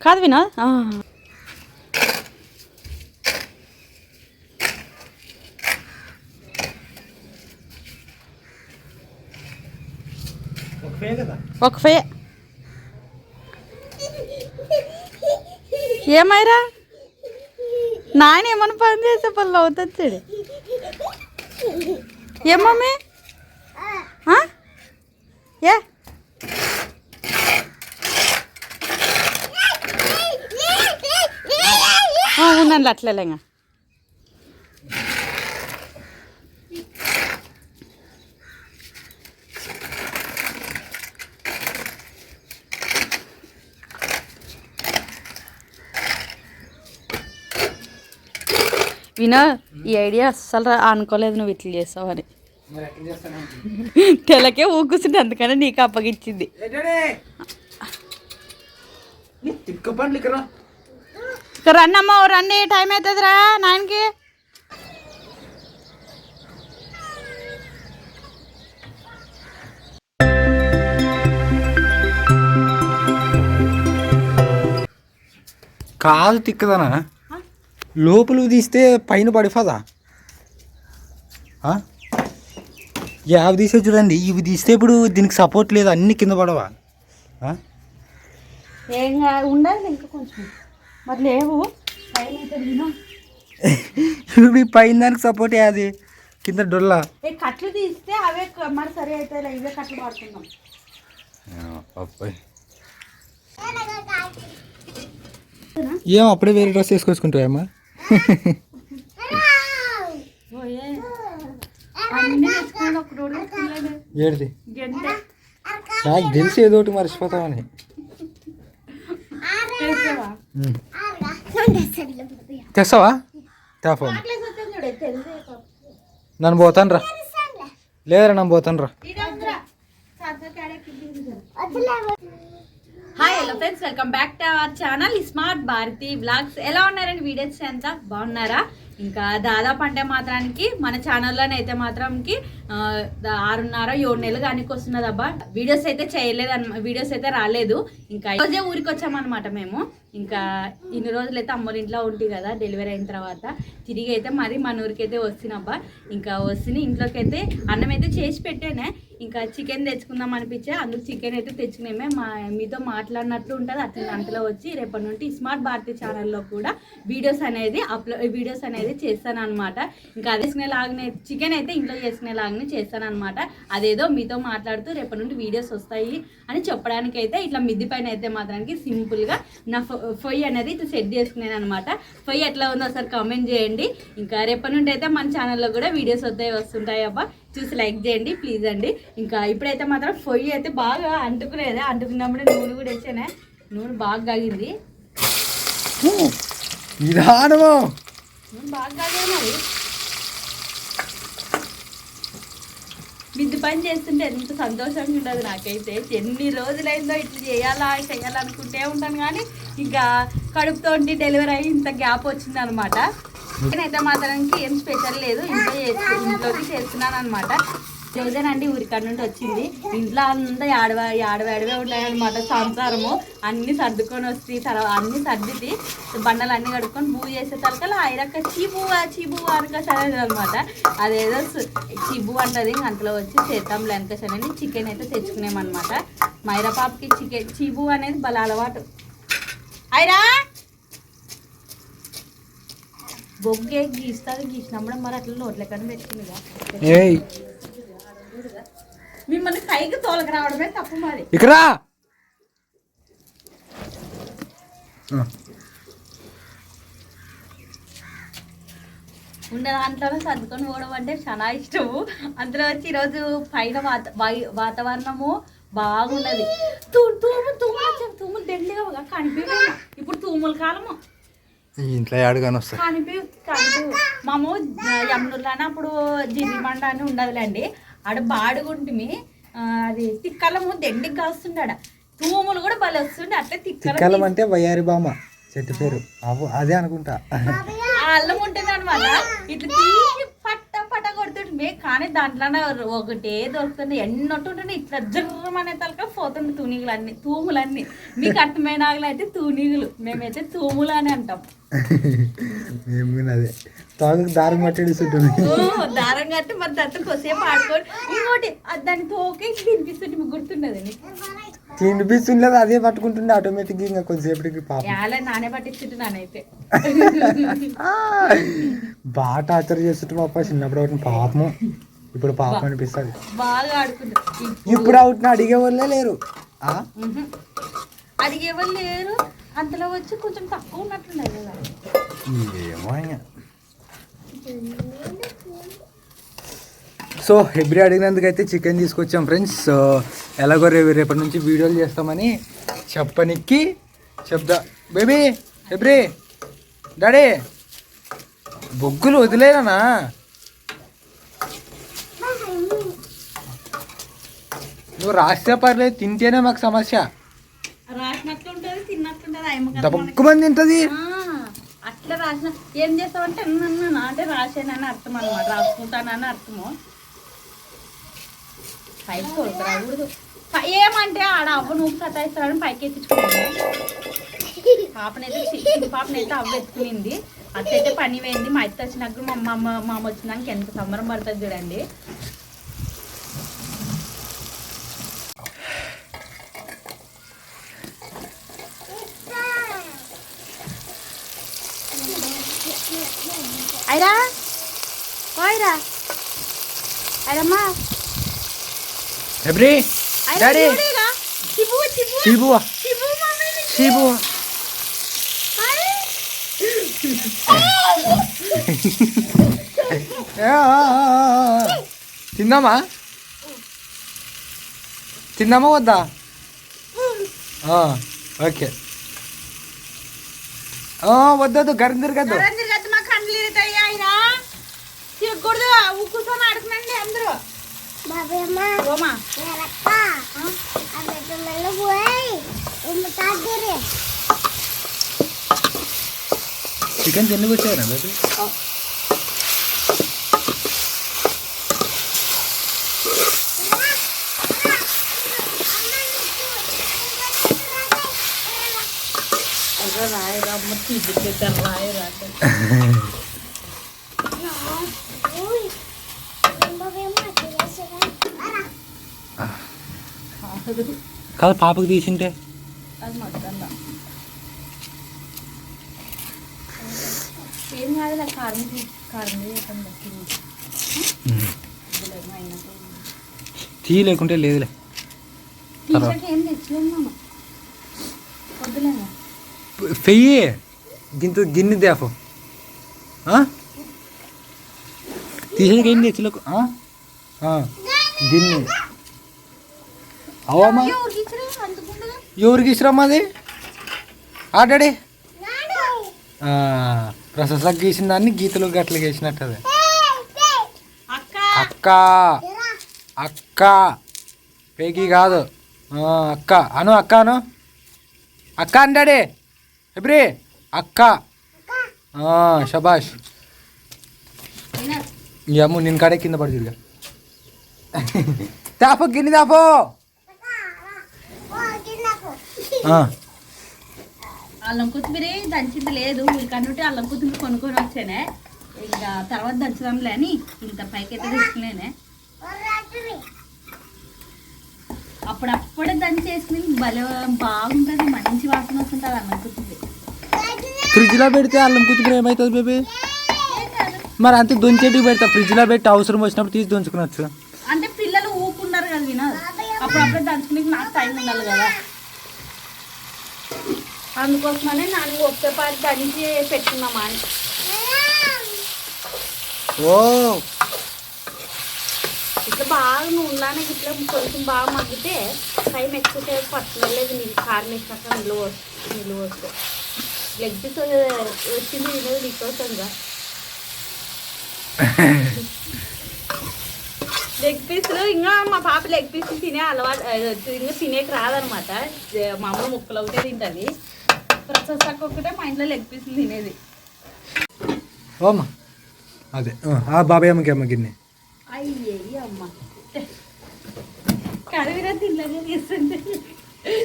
కాదు వినోద్ ఆ. ఒక ఫే ఏమైరా? నాయన ఏమన్నా పని చేసే పనులు అవుతుంది చూడు ఏ మమ్మీ? ఆ? ఏ? ఉన్నాను అట్లేలేంగా వినో ఈ ఐడియా అస్సలు అనుకోలేదు నువ్వు ఇట్లా ఎట్లా చేస్తాను? తెలకే ఊకుసింది అందుకని నీకు అప్పగిచ్చింది తిక్క పండ్లు ఇక్కడ ఇక రన్నమ్మ రండి టైం అవుతుందిరా నాయనకి. కాదు తిక్కదనా? లోపల తీస్తే పైన పడిపోదా? యావి తీసే చూడండి ఇవి తీస్తే ఇప్పుడు దీనికి సపోర్ట్ లేదు అన్ని కింద పడవా? ఏం ఇంకా కొంచెం. మరి లేవు. ఇప్పుడు పైన దానికి సపోర్ట్ అది. కింద డొల్లా. ఏ కట్లు తీస్తే అవే మరి సరే అవుతాయి ఇవే కట్లు పడుతున్నాం ఏం అప్పుడే వేరే డ్రెస్ వేసుకొచ్చుకుంటావమ్మా ఏడిది? గంట నాకు తెలిసి ఏదో ఒకటి మర్చిపోతామని. తెస్తావా? తెలిసే నన్ను పోతాను రా లేదరా నన్ను పోతాను రా hi hello friends welcome back to our channel smart Bharati vlogs ఎలా ఉన్నారండి? వీడియోస్ అంతా బాగున్నారా? ఇంకా దాదాపు అంటే మాత్రానికి మన ఛానల్లోనే అయితే మాత్రంకి ఆరున్నర ఏడు నెలలు కానీ వస్తున్నది అబ్బా. వీడియోస్ అయితే చేయలేదు అన్న వీడియోస్ అయితే రాలేదు. ఇంకా ఈ రోజే ఊరికి వచ్చామన్నమాట మేము. ఇంకా ఇన్ని రోజులు అయితే అమ్మోళ్ళ ఇంట్లో ఉంటి కదా డెలివరీ అయిన తర్వాత. తిరిగి అయితే మరి మన ఊరికి అయితే వస్తున్నబ్బా. ఇంకా వస్తుని ఇంట్లోకి అయితే అన్నం అయితే చేసి పెట్టానే. ఇంకా చికెన్ తెచ్చుకుందాం అనిపించే అందుకు చికెన్ అయితే తెచ్చుకునేమే. మా మీతో మాట్లాడినట్లు ఉంటుంది అట్లా అంతలో వచ్చి రేపటి నుండి స్మార్ట్ భారతి ఛానల్లో కూడా వీడియోస్ అనేది అప్లో వీడియోస్ అనేది చేస్తాను అనమాట ఇంకా అదే లాగానే చికెన్ అయితే ఇంట్లో చేసుకునేలాగానే చేస్తాను అనమాట అదేదో మీతో మాట్లాడుతూ రేపటి నుండి వీడియోస్ వస్తాయి అని చెప్పడానికి అయితే ఇట్లా మిద్ది పైన అయితే మాత్రానికి సింపుల్గా నా ఫొయ్యి అనేది ఇట్లా సెట్ చేసుకునేది అనమాట ఫొయ్యి ఎట్లా ఉందో ఒకసారి కామెంట్ చేయండి. ఇంకా రేపటి నుండి అయితే మన ఛానల్లో కూడా వీడియోస్ వస్తాయి వస్తుంటాయి అబ్బా. చూసి లైక్ చేయండి ప్లీజ్ అండి. ఇంకా ఇప్పుడైతే మాత్రం పొయ్యి అయితే బాగా అంటుకునేది. అంటుకున్నప్పుడు నూనె కూడా వచ్చానే నూనె బాగా కాగింది. బాగా మరి. మిద్ది పని చేస్తుంటే ఎంత సంతోషంగా ఉండదు నాకైతే. ఎన్ని రోజులైందో ఇట్లా చేయాలా చేయాలనుకుంటే ఉంటాను కానీ ఇంకా కడుపుతో ఉండి డెలివరీ అయ్యి ఇంత గ్యాప్ వచ్చింది అనమాట నేనైతే మాత్రానికి ఏం స్పెషల్ లేదు ఇంట్లో చేసుకు ఇంట్లోకి చేస్తున్నాను అనమాట రోజేనండి ఊరికాడ నుండి వచ్చింది. ఇంట్లో అంతా ఆడవ ఆడవాడవే ఉన్నాయన్నమాట సంసారము అన్ని సర్దుకొని వస్తాయి తర్వాత అన్ని సర్దితి బండలు అన్ని కడుక్కొని బూ చేసే తలకల్లా ఆయనక్క చీబు చీబు అనక సరే అనమాట అదేదో సు- చీబు అంటది అంతలో వచ్చి చేద్దాం లెనక సరే చికెన్ అయితే తెచ్చుకునేమన్నమాట మైరా పాపకి చికెన్ చీబు అనేది బల అలవాటు. ఐరా! బొగ్గే గీస్తుంది గీసినప్పుడు మరి అట్లా నోట్లెక్కడ పెట్టుకుందిగా మిమ్మల్ని పైకి తోలక రావడమే తప్పు మాది. ఇక్కడ ఉండే దాంట్లోనే సర్దుకొని పోవడం అంటే చాలా ఇష్టము. అందులో వచ్చి ఈరోజు పైన వాత వాతావరణము బాగున్నది. తూము తూములు తూములు దండిగా కనిపి ఇప్పుడు తూముల కాలము. ఇంట్లో ఆడుగాని కనిపి కనిపి మాము యమునూరులోనే అప్పుడు జిరిమండ అని ఉండదులేండి. ఆడ బాడుగుంటిమి అది తిక్కలము దండికి కాస్తుండాడ. తూములు కూడా భలే వస్తుండే అట్లే తిక్కల అంటే వయ్యారి బామ్మ చెట్టు పేరు. అదే అనుకుంటా. అల్లం ఉంటుంది అనమాట ఇట్లా తీసి పట్ట పట్ట కొడుతుంటే కానీ దాంట్లో ఒకటే దొరుకుతుంది. ఎన్నొట్టు ఉంటుంది ఇట్లా జర్రమనే తలక పోతుంది తూనీగులన్నీ తూములన్నీ. మీకు అర్థమైన అయితే తూనీగులు మేమైతే తూములు అని అంటాం. మేము కూడా అదే. తాగు దారం దారం కట్టి మరి ఆడుకోండి. ఇంకోటి దాని తోకే తినిపిస్తుంటే మీకు గుర్తున్నది తినిపిస్తుండలేదు అదే పట్టుకుంటుండే ఆటోమేటిక్గా ఇంకా కొద్దిసేపటికి పాపం. నానే పట్టించుంటే నానైతే. బాగా టార్చర్ చేస్తుంటే పాప చిన్నప్పుడు ఒకటి పాపము. ఇప్పుడు పాపం అనిపిస్తుంది. బాగా ఆడుకుంటారు ఇప్పుడు అవుట్ వాళ్ళే లేరు. ఆ? మ్హూ. అడిగే వాళ్ళు లేరు. అంతలో వచ్చి కొంచెం తక్కువ ఉన్నట్లున్నాయి కదా. ఏమో ఇంకా. సో ఎబ్రి అడిగినందుకు అయితే చికెన్ తీసుకొచ్చాం ఫ్రెండ్స్. ఎలాగో రేపు రేపటి నుంచి వీడియోలు చేస్తామని చెప్పనికి చెప్దా బేబీ ఎబ్రి డాడీ బొగ్గులు వదిలేనా నువ్వు రాస్తే పర్లేదు తింటేనే మాకు సమస్య. రాసినట్లుంటది తింటది. ఆ, అట్లా రాసిన. ఏం చేస్తావంటే అన్న అంటే రాసానని అర్థం అనమాట రాసుకుంటానని అర్థము. పైకి కొడుకురాకూడదు ఏమంటే ఆడ అవ్వ నువ్వు సతాయిస్తాడని పైకి ఎత్తించుకున్నాను పాపనైతే పాపనైతే అవ్వ ఎత్తుకునింది. అత్తైతే పని పోయింది. మా అత్త వచ్చినాక మా అమ్మ మా అమ్మ వచ్చినాక ఎంత సంబరం పడుతుంది చూడండి. అయిరా ఓయరా అయిరమ్మా ఎబ్రి డాడీ ఆ, ఆ, ఆ, ఆ. తిందామా తిందామా వద్దా? ఓకే. వద్దొద్దు గరం తిరగద్దు తిరగద్దు మా కళ్ళు ఇరుతాయి అయినా తిరగకూడదు కూర్చొని ఆడుకునండి అందరూ. చికెన్ తిండి వచ్చారా బాబు? రాయరా అమ్మ తీద్దుకెళ్తారు రాయరా కాదు పాపకు తీసింటే. తీ లేకుంటే లేదులే. ఏం వద్దులేమో పెయ్యి గింత గిన్నె దేఫు తీసేది గిన్నె తెచ్చలేకు గిన్నె. అవమ్మా ఎవరికి ఇచ్చిరమ్మా అది? ఆ డాడీ గీసిన దాన్ని గీతలు గట్ల గీసినట్టు అది అక్క. అక్క. పేకి కాదు. అక్క. అను అక్క అను. అక్క అంటాడే. ఎబ్రి అక్క. ఆ, శబాష్ అయినా ఈ అమ్ము నేను కాడే కింద పడి తాపో గిన్నె తాపో. అల్లం కొత్తిమీర దంచింది లేదు. వీళ్ళకన్నుంటే అల్లం కొత్తిమీర కొనుక్కొని వచ్చానే. ఇంకా తర్వాత దంచుదాంలే అని ఇంత పైకి అయితే తీసుకునేనే. అప్పుడప్పుడే దంచేసి భలే బాగుంటుంది. మంచి వాసన వస్తుంటుంది అల్లం కొత్తిమీర ఫ్రిడ్జ్లో పెడితే అల్లం కొత్తిమీర ఏమవుతుంది బేబీ. మరి అంతే దొంచేటికి పెడతా. ఫ్రిడ్జ్లో పెట్టి అవసరం వచ్చినప్పుడు తీసి దొంచుకునొచ్చు. అంటే పిల్లలు ఊపుకున్నారు కదా వినోద్? అప్పుడప్పుడే దంచుకునే నాకు టైం ఉండాలి కదా. అందుకోసమనే నాన్న ఒకే పాటి దంచి పెట్టుకున్నామా అని. ఓ! ఇట్లా బాగా నూనెలానే ఇట్లా కొంచెం బాగా మగ్గితే టైం ఎక్కువసేపు పట్టలేదు నీళ్ళు కారం వేసినాక పోసి నీళ్ళు పోస్తే లెగ్ పీస్ వచ్చింది తినేది నీకోసంగా లెగ్ పీసులు ఇంకా మా పాప లెగ్ పీసులు తినే అలవాటు ఇంకా తినేకి రాదనమాట. జ- మామూలు ముక్కలు ఒకటే తింటుంది. ప్రసెస్ ఒక్కటే మా ఇంట్లో లెగ్ పీసులు తినేది. ఓమ్మా. అదే ఆ, బాబాయ్ అమ్మకి అమ్మ గిన్నె. అయ్యే అమ్మ.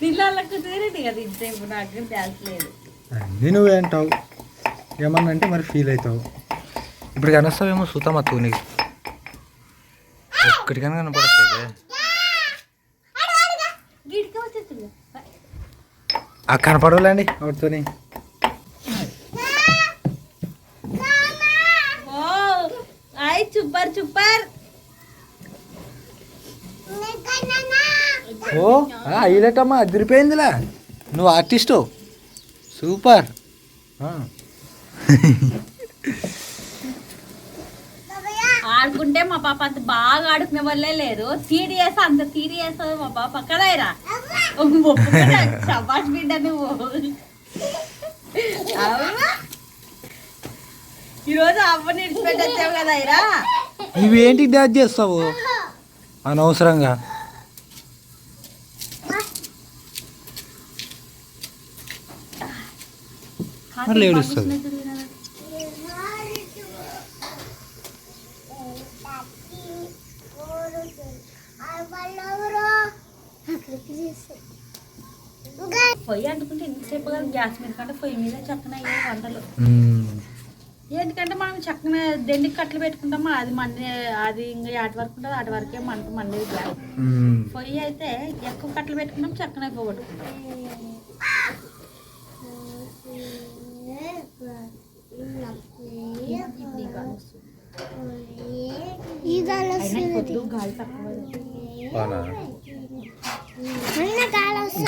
తిన్నాళ్ళకు తీరండి కదా ఇంతసేపు నాకు డ్యాన్స్ లేదు. అన్నీ నువ్వే అంటావు. ఏమన్నా అంటే మరి ఫీల్ అవుతావు. ఇప్పుడు కనొస్తావేమో చూద్దాం తూ నీకు ఒక్కటికైనా కనపడట్లేదే. ఆ కనపడవులేండి వాటితోని ఓ ఆయ్ సూపర్ సూపర్ ఓ అయ్యలేటమ్మా అదిరిపోయిందిలా. నువ్వు ఆర్టిస్టు సూపర్. ఆ. ఆడుకుంటే మా పాప అంత బాగా ఆడుకునే వాళ్ళే లేదు సీరియస్ అంత సీరియస్ మా పాప. కదాయిరా శబాష్ బిడ్డ నువ్వు? ఈరోజు అవ్వని ఇడిచిపెట్టి వచ్చావు కదా ఇరా నువ్వేంటి డాన్స్ చేస్తావు? అనవసరంగా. మళ్ళీ ఏడుస్తుంది. పొయ్యి అంటుకుంటే ఎంతసేపు కదా గ్యాస్ మీద కంటే పొయ్యి మీద చక్కన అయ్యే వంటలు. ఎందుకంటే మనం చక్కన దెండికి కట్టలు పెట్టుకుంటామా అది మండి అది ఇంకా అటు వరకు ఉంటుంది అటు వరకే మంట మండేది. పొయ్యి అయితే ఎక్కువ కట్టలు పెట్టుకున్నాం చక్కన అయిపోగొట్టుకుంటాం ఇది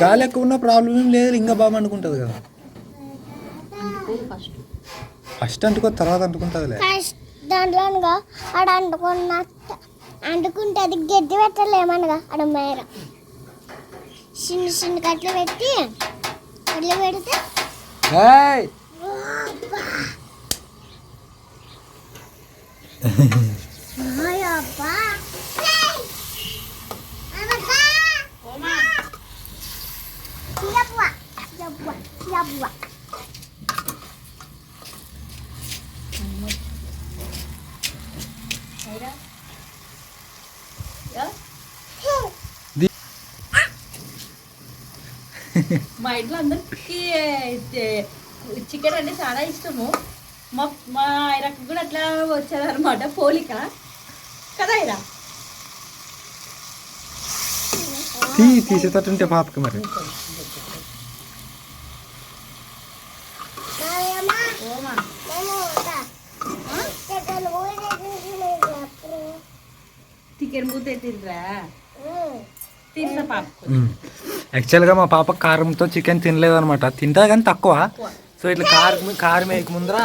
గాలి ఎక్కువ ఉన్న ప్రాబ్లం ఏం లేదు ఇంకా బాగా అనుకుంటుంది కదా. ఫస్ట్ అంటుకో తర్వాత అంటుకుంటుందిలే. ఫస్ట్ దాంట్లోనుగా ఆడ అంటుకున్న అంటుకుంటే అది గడ్డి పెట్టలేమనగా ఆడ మేర. చిన్న చిన్న కట్లు పెట్టి కట్లు పెడితే ఏయ్! అబ్బా ఓమా యబ్బా చికెన్ అంటే చాలా ఇష్టము. మా మా ఐరాకు కూడా అట్లా వచ్చారనమాట పోలిక. కదా ఐరా తీ తీసేటట్టుంటే పాపకి మరి. చికెన్ బూత్ మ్మ్. యాక్చువల్గా మా పాప కారంతో చికెన్ తినలేదన్నమాట. తింటా కానీ తక్కువ. సో ఇట్లా కారం కారం వేయక ముందర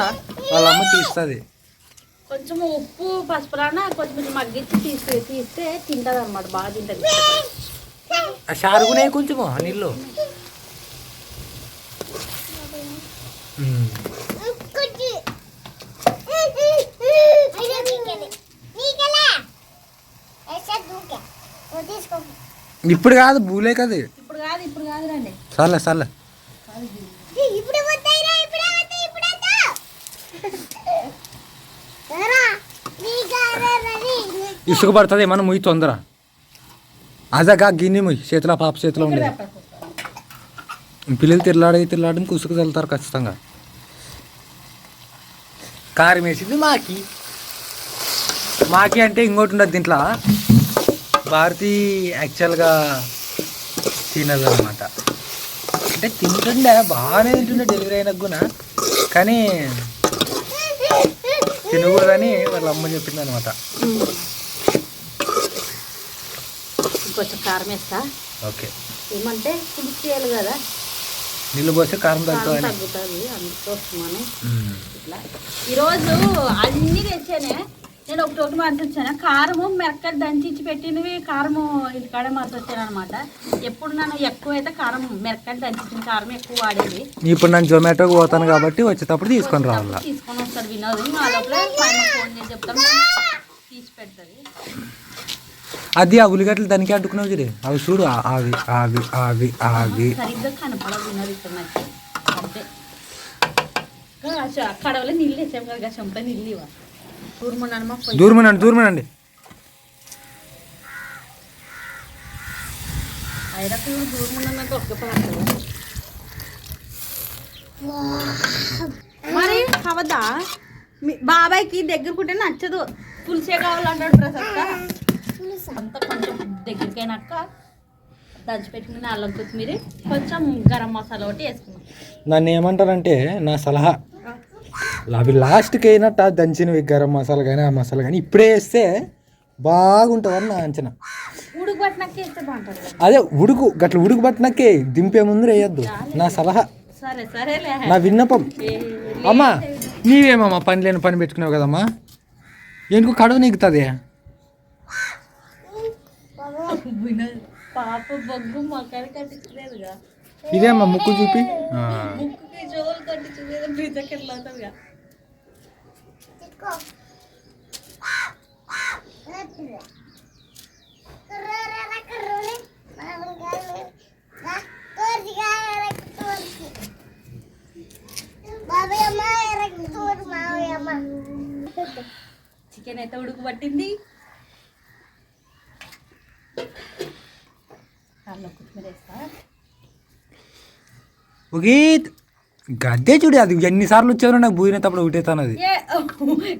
వాళ్ళ అమ్మ తీస్తుంది. కొంచెం ఉప్పు పసుపు రాన కొంచెం మగ్గించి తీస్తే తీస్తే తింటది అనమాట బాగా తింటది. ఆ షారుగునే కొంచెము ఆ నీళ్ళు. ఇప్పుడు కాదు భూలే కదా. ఇప్పుడు కాదు ఇప్పుడు కాదు రండి. సర్లే సర్లే ఇప్పుడు వస్తాయిరా ఇప్పుడే వస్తాయి ఇప్పుడే రా నీకారా రవి ఇసుక పడుతుంది ఏమన్నా ముయ్యి తొందర. అదగా గిన్నె ముయ్యి చేతిలో పాప చేతిలో ఉండేది. పిల్లలు తిరలాడి తిరలాడని కుసుకు వెళ్తారు ఖచ్చితంగా. కారం వేసింది మాకి. మాకి అంటే ఇంకోటి ఉండదు దీంట్లో. భారతి యాక్చువల్గా తినదు అనమాట అంటే తింటుండే బాగానే తింటుండే డెలివరీ అయినాక కూడా కానీ తినకూడదని వాళ్ళ అమ్మ చెప్పింది అనమాట ఇంకొంచెం కారం వేస్తా? ఓకే. ఏమంటే పులుసు చేయాలి కదా. నీళ్ళు పోస్తే కారం తగ్గుతుంది తగ్గుతుంది అందుకోసమని ఇట్లా. ఈరోజు అన్ని తెచ్చానే నేను ఒకటి ఒకటి మార్చొచ్చాను కారము మిరక్కలు దంచి పెట్టినవి కారము ఇంటికాడే మార్చొచ్చాను అనమాట ఎప్పుడు నన్ను ఎక్కువ అయితే కారం మిరక్కలు దంచిన కారం ఎక్కువ వాడేది. ఇప్పుడు నేను జొమాటోకి పోతాను కాబట్టి వచ్చేటప్పుడు తీసుకొని రావాలా? తీసుకొని వస్తాడు వినోద్. మా లోపల ఫోన్ చేసి చెప్తాను. తీసి పెడుతుంది అది ఆ ఉల్లిగడ్డలు దానికి అడ్డుకున్నావు జరే అవి చూడు అవి అవి అవి అవి దూరమనండి దూరమనండి మరి అవదా? బాబాయ్కి దగ్గరకుంటే నచ్చదు. పులిసే కావాలంటాడు ప్రసక్త అంత కొంచెం దగ్గరికైనాక దంచిపెట్టుకుని అల్లం కొత్తిమీర కొంచెం గరం మసాలా ఒకటి వేసుకున్నాం నన్ను ఏమంటారంటే నా సలహా. అవి లాస్ట్కి అయినట్టు ఆ దంచినవి గరం మసాలా కానీ ఆ మసాలా కానీ ఇప్పుడే వేస్తే బాగుంటుందని నా అంచనా. ఉడుకు పట్టినాక వేస్తే బాగుంటుంది అదే ఉడుకు గట్ల ఉడుకు పట్టినక్కే దింపే ముందు వేయద్దు. నా సలహా. సరే సరేలే. నా విన్నపం. అమ్మా నీవేమమ్మా పని లేని పని పెట్టుకున్నావు కదమ్మా? ఎందుకు కడువు నీకుతుంది పాప బొగ్గు మొక్కలు కట్టించలేదుగా. ఇదేమ్మా ముక్కు చూపి? ఆ. ముక్కుకి జోలు కట్టించలేదు? చికెన్ అయితే ఉడుకు పట్టింది. అల్లం కొత్తిమీర వేస్తా. ఒకే గద్దే చూడు అది ఎన్నిసార్లు వచ్చారో నాకు బూయినప్పుడు ఒకటేతాను అది ఏ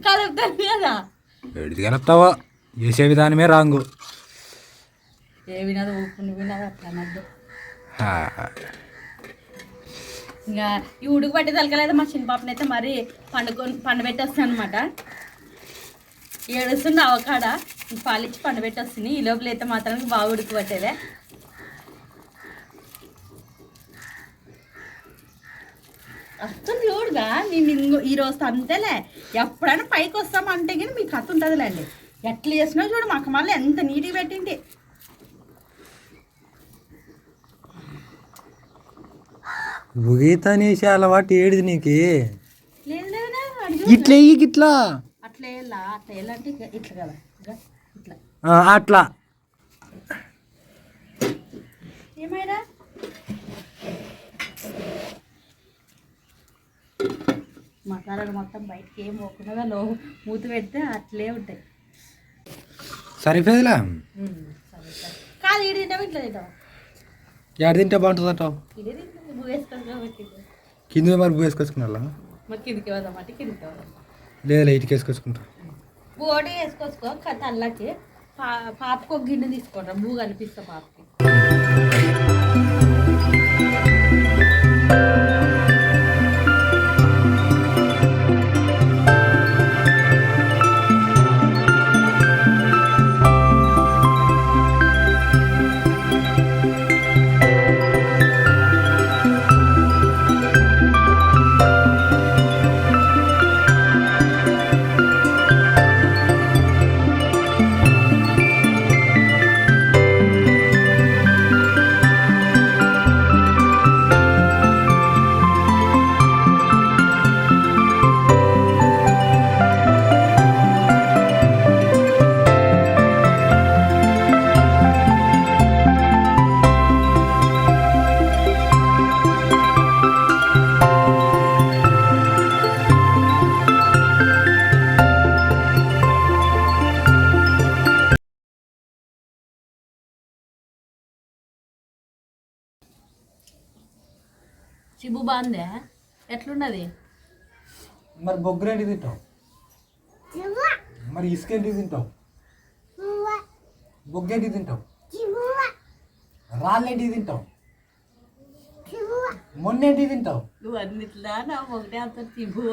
కలుపుతాను కదా. ఎడిది కలుపుతావా? చేసే విధానమే రాంగు. ఏ వినదు ఉప్పు నువ్వు వినదు అట్లా అనద్దు. ఆ. ఇంకా ఈ ఉడుకు పట్టి తలకలేదు మా చిన్న పాపని అయితే మరి పండుకొని పండబెట్టేస్తాను అనమాట ఏడుస్తుంది అవకాడ. పాలిచ్చి పండబెట్టేస్తుంది. ఈ లోపల అయితే మాత్రం బాగా ఉడుకు పట్టేదే అర్థం చూడుగా నేను ఇంకో ఈ రోజు అంతేలే. ఎప్పుడైనా పైకి వస్తామంటే కానీ మీకు కథ ఉంటుందిలేండి. ఎట్లా చేసినా చూడు మాకు మళ్ళీ ఎంత నీట్గా పెట్టింది ఉగీతనేసి అలవాటు ఏడిది నీకు. ఇట్లా ఇట్లా అంటే ఇట్లా కదా ఇట్లా. అట్లా. ఏమైనా? మసాలాలు మొత్తం బయటికి ఏం పోకుండా లో మూత పెడితే అట్లే ఉంటాయి. సరిపోదులా సరే సరే కాదు ఇడి తింటావు ఇట్లా తింటావు? ఎడ తింటే బాగుంటుంది అంటావు? కింద మరి బూ వేసుకొచ్చుకున్నా మరి కిందికి వద్దామంటే కిందికి వద్దాం లేదా లైట్కి వేసుకొచ్చుకుంటా కథ అల్లకి పా పాపకు ఒక గిన్నె తీసుకోండి బూ కనిపిస్తా పాపకి. చిబు బాగుందే ఎట్లున్నది? మరి బొగ్గురేంటి తింటావు? మరి ఇసుకేంటి తింటావు? బొగ్గేంటి తింటావు? రాళ్ళేంటి తింటావు? మొన్నేంటి తింటావు? నువ్వు అన్నిట్లా నా ఒకటే అంత చిబు